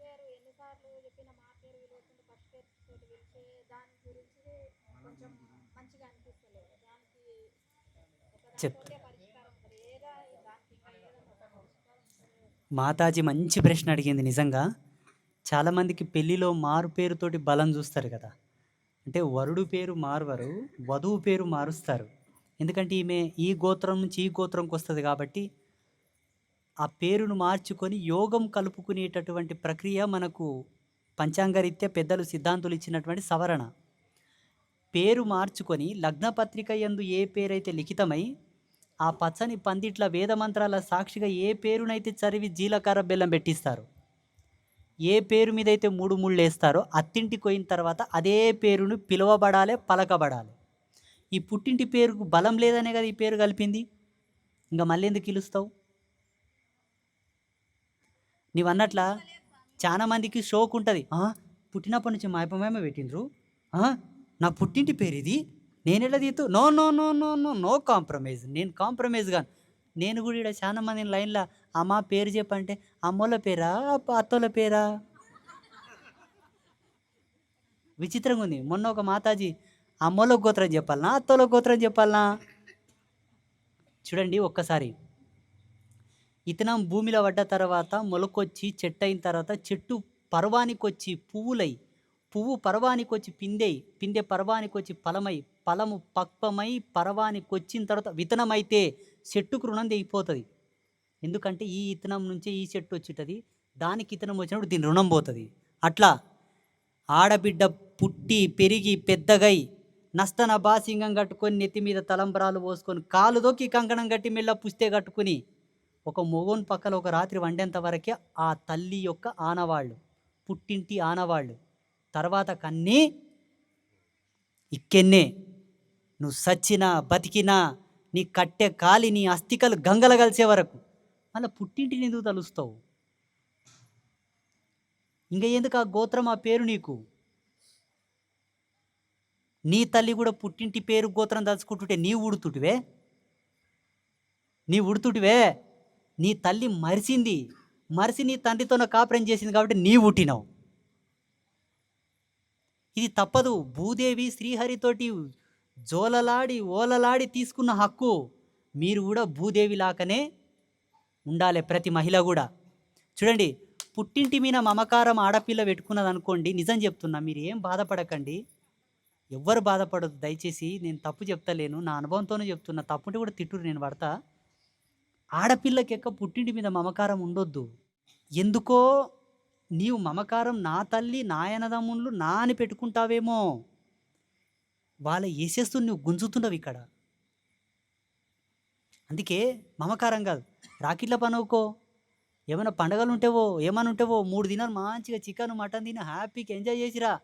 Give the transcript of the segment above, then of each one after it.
పేరు ఎన్నిసార్లు చెప్పిన మా పేరు విలువతుంది ఫస్ట్ పేరు తోటి పిలిచే దాని గురించి కొంచెం మంచిగా అనిపిస్తలేదు. దానికి. మాతాజీ మంచి ప్రశ్న అడిగింది నిజంగా. చాలామందికి పెళ్ళిలో మారు పేరుతోటి బలం చూస్తారు కదా. అంటే వరుడు పేరు మారువరు వధువు పేరు మారుస్తారు. ఎందుకంటే ఈమె ఈ గోత్రం నుంచి ఈ గోత్రంకి వస్తుంది కాబట్టి ఆ పేరును మార్చుకొని యోగం కలుపుకునేటటువంటి ప్రక్రియ మనకు పంచాంగరీత్యా పెద్దలు సిద్ధాంతులు ఇచ్చినటువంటి సవరణ. పేరు మార్చుకొని లగ్నపత్రిక యందు ఏ పేరైతే లిఖితమై ఆ పచ్చని పందిట్ల వేదమంత్రాల సాక్షిగా ఏ పేరునైతే చదివి జీలకర్ర బెల్లం పెట్టిస్తారు ఏ పేరు మీద అయితే మూడు ముళ్ళు వేస్తారో అత్తింటికి పోయిన తర్వాత అదే పేరును పిలువబడాలి పలకబడాలి. ఈ పుట్టింటి పేరుకు బలం లేదనే కదా ఈ పేరు కలిపింది? ఇంకా మళ్ళీ ఎందుకు పిలుస్తావు? నీవన్నట్లా చాలా మందికి షోక్ ఉంటుంది. పుట్టినప్పటి నుంచి మా అప్పమేమ పెట్టిండ్రు? నా పుట్టింటి పేరు ఇది? నేను ఎలా తీతూ no no no no no no compromise. నేను కాంప్రమైజ్ కాను. నేను కూడా ఇక్కడ చాలా మందిని లైన్లో అమ్మ పేరు చెప్పంటే అమ్మోళ్ళ పేరా అత్తోళ్ళ పేరా? విచిత్రంగా ఉంది. మొన్న ఒక మాతాజీ అమ్మోళ్ళ గోత్రం చెప్పాలనా అత్తోళ్ళ గోత్రం చెప్పాలనా? చూడండి ఒక్కసారి. ఇతనం భూమిలో పడ్డ తర్వాత మొలకొచ్చి చెట్టు అయిన తర్వాత చెట్టు పర్వానికొచ్చి పువ్వులై పువ్వు పర్వానికొచ్చి పిందెయి పిందె పర్వానికొచ్చి ఫలమై ఫలము పక్వమై పర్వానికి వచ్చిన తర్వాత విత్తనమైతే చెట్టుకు రుణం తెగిపోతుంది. ఎందుకంటే ఈ ఇతనం నుంచే ఈ చెట్టు వచ్చేటది దానికి ఇతనం వచ్చినప్పుడు దీని రుణం పోతుంది. అట్లా ఆడబిడ్డ పుట్టి పెరిగి పెద్దగై నష్టన బాసింగం కట్టుకొని నెత్తి మీద తలంబరాలు పోసుకొని కాలుదోకి కంకణం కట్టి మెల్ల పుస్తే కట్టుకుని ఒక మొగోని పక్కన ఒక రాత్రి వండేంత వరకే ఆ తల్లి యొక్క ఆనవాళ్ళు పుట్టింటి ఆనవాళ్ళు. తర్వాత కన్నీ ఇక్కెన్నే నువ్వు సచ్చినా బతికినా నీ కట్టె కాలి నీ అస్థికలు గంగల కలిసే వరకు. మళ్ళీ పుట్టింటిని ఎందుకు తలుస్తావు? ఇంకా ఎందుకు ఆ గోత్రం ఆ పేరు నీకు? నీ తల్లి కూడా పుట్టింటి పేరు గోత్రం తలుచుకుంటుంటే నీ ఉడుతుటివే? నీ ఉడుతుటివే? నీ తల్లి మరిసింది మరిసి నీ తండ్రితోనే కాపురం చేసింది కాబట్టి నీ పుట్టినావు. ఇది తప్పదు. భూదేవి శ్రీహరితోటి జోలలాడి ఓలలాడి తీసుకున్న హక్కు మీరు కూడా భూదేవి లాకనే ఉండాలి ప్రతి మహిళ కూడా. చూడండి పుట్టింటి మీద మమకారం ఆడపిల్ల పెట్టుకున్నది అనుకోండి నిజం చెప్తున్నా మీరు ఏం బాధపడకండి. ఎవ్వరు బాధపడదు దయచేసి నేను తప్పు చెప్తలేను నా అనుభవంతోనే చెప్తున్నా. తప్పుంటే కూడా తిట్టురు నేను పడతా. ఆడపిల్లకి ఎక్క పుట్టింటి మీద మమకారం ఉండొద్దు. ఎందుకో నీవు మమకారం నా తల్లి నాయనదమ్ముళ్ళు నా అని పెట్టుకుంటావేమో. వాళ్ళ వేసేస్తూ నువ్వు గుంజుతున్నావు ఇక్కడ. అందుకే మమకారం కాదు. రాకిట్ల పనుకో ఏమైనా పండగలు ఉంటేవో ఏమైనా ఉంటేవో మూడు దినాలు మంచిగా చికెన్ మటన్ తిని హ్యాపీగా ఎంజాయ్ చేసిరా.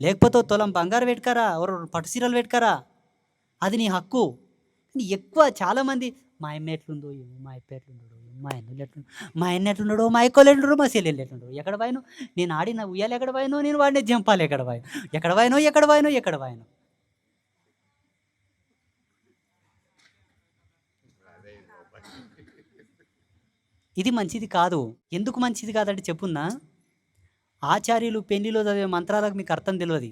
లేకపోతే తొలం బంగారు పెట్టుకారా ఎవరు పట్టు చీరలు పెట్టుకారా అది నీ హక్కు. కానీ ఎక్కువ చాలామంది మా అమ్మ ఎట్లుందో ఏమో మా అప్ప ఎట్లుండడో ఏమో, మా అన్నలు ఎట్లుండో మా అన్న ఎట్లుండడో మా ఎక్కలు ఎట్లుండో మా చెల్లెళ్ళు ఎట్లుండో ఎక్కడ పోయినో? నేను ఆడిన ఉయ్యాలు ఎక్కడ పోయినో నేను వాడిని జంపాలి ఎక్కడ పోయినో ఎక్కడ పోయినో ఎక్కడ పోయినో ఎక్కడ పోయినో. ఇది మంచిది కాదు. ఎందుకు మంచిది కాదంటే చెప్పున్నా ఆచార్యులు పెళ్ళిలో చదివే మంత్రాలకు మీకు అర్థం తెలియదు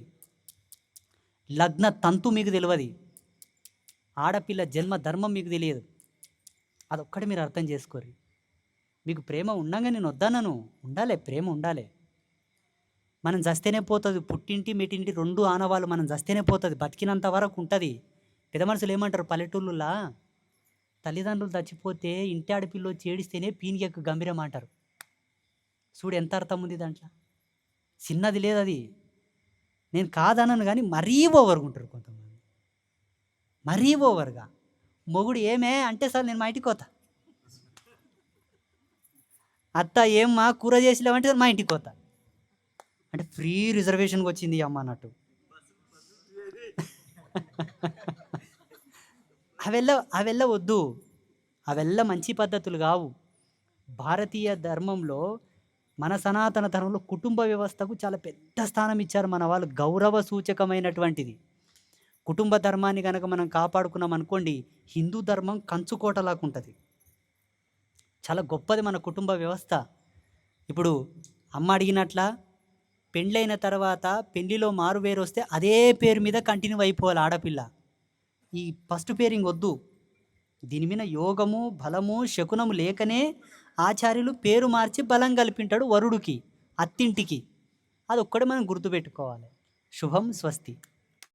లగ్న తంతు మీకు తెలియదు ఆడపిల్ల జన్మ ధర్మం మీకు తెలియదు. అదొక్కటి మీరు అర్థం చేసుకోరు మీకు ప్రేమ ఉండగా నేను వద్దానను ఉండాలి ప్రేమ ఉండాలి. మనం చస్తేనే పోతుంది. పుట్టింటి మెట్టింటి రెండు ఆనవాళ్ళు మనం చస్తేనే పోతుంది. బతికినంత వరకు ఉంటుంది. పెద్ద మనుషులు ఏమంటారు? పల్లెటూళ్ళులా తల్లిదండ్రులు చచ్చిపోతే ఇంటి ఆడపిల్ల వచ్చి ఏడిస్తేనే గంభీరం అంటారు. చూడు ఎంత అర్థం ఉంది దాంట్లో. చిన్నది లేదు అది నేను కాదనను కానీ మరీ ఓవర్గా ఉంటారు మరీ ఓవర్గా. మొగుడు ఏమే? అంటే సార్ నేను మా ఇంటికి పోతా. అత్త ఏమ్మా? కూర చేసిలేమంటే మా ఇంటికి పోతా. అంటే ఫ్రీ రిజర్వేషన్కి వచ్చింది అమ్మ అన్నట్టు. అవెల్ల అవెల్ల వద్దు. అవెల్ల మంచి పద్ధతులు కావు. భారతీయ ధర్మంలో మన సనాతన ధర్మంలో కుటుంబ వ్యవస్థకు చాలా పెద్ద స్థానం ఇచ్చారు మన వాళ్ళు. గౌరవ సూచకమైనటువంటిది. కుటుంబ ధర్మాన్ని కనుక మనం కాపాడుకున్నాం అనుకోండి హిందూ ధర్మం కంచుకోటలాగా ఉంటుంది చాలా గొప్పది మన కుటుంబ వ్యవస్థ. ఇప్పుడు అమ్మ అడిగినట్ల పెళ్ళైన తర్వాత పెళ్ళిలో మారు వేరు వస్తే అదే పేరు మీద కంటిన్యూ అయిపోవాలి ఆడపిల్ల. ఈ ఫస్ట్ పేరింగ్ వద్దు. దీని మీద యోగము బలము శకునము లేకనే ఆచార్యులు పేరు మార్చి బలం కల్పింటాడు వరుడికి అత్తింటికి. అది ఒక్కడే మనం గుర్తుపెట్టుకోవాలి. శుభం స్వస్తి.